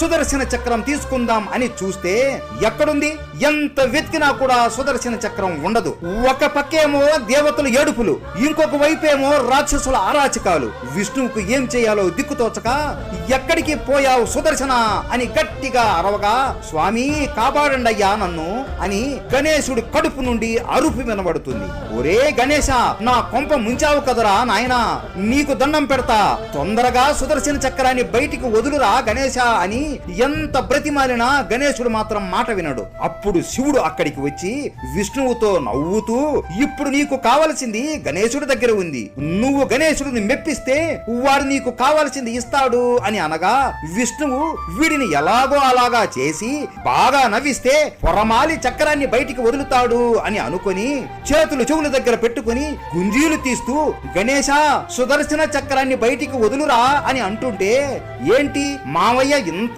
సుదర్శన చక్రం తీసుకుందాం అని చూస్తే ఎక్కడుంది? ఎంత వెతికినా కూడా సుదర్శన చక్రం ఉండదు. ఒక పక్కేమో దేవతల ఏడుపులు ఇంకొక వైపేమో రాక్షసుల ఆరాచకాలు. విష్ణువుకు ఏం చేయాలో దిక్కుతోచక ఎక్కడికి పోయావు సుదర్శన అని గట్టిగా అరవగా స్వామి కాపాడండి అయ్యా నన్ను అని గణేశుడి కడుపు నుండి అరుపు వినబడుతుంది. ఒరే గణేశ నా కొంప ముంచావు కదరా నాయనా నీకు దండం పెడతా. తొందరగా సుదర్శన చక్రాన్ని బయటికి వదులురా గణేశ అని ఎంత బ్రతిమాలినా గణేశుడు మాత్రం మాట వినడు. అప్పుడు శివుడు అక్కడికి వచ్చి విష్ణువుతో నవ్వుతూ ఇప్పుడు నీకు కావలసింది గణేశుడి దగ్గర ఉంది. నువ్వు గణేశుడిని మెప్పిస్తే వాడు నీకు కావలసింది ఇస్తాడు అని అనగా విష్ణువు వీడిని ఎలాగో అలాగా చేసి బాగా నవ్విస్తే పొరమాలి చక్రాన్ని బయటికి వదులుతాడు అని అనుకుని చేతులు చెవుల దగ్గర పెట్టుకొని గుంజీలు తీస్తూ గణేశ సుదర్శన చక్రాన్ని బయటికి వదులురా అని అంటుంటే ఏంటి మావయ్య ఇంత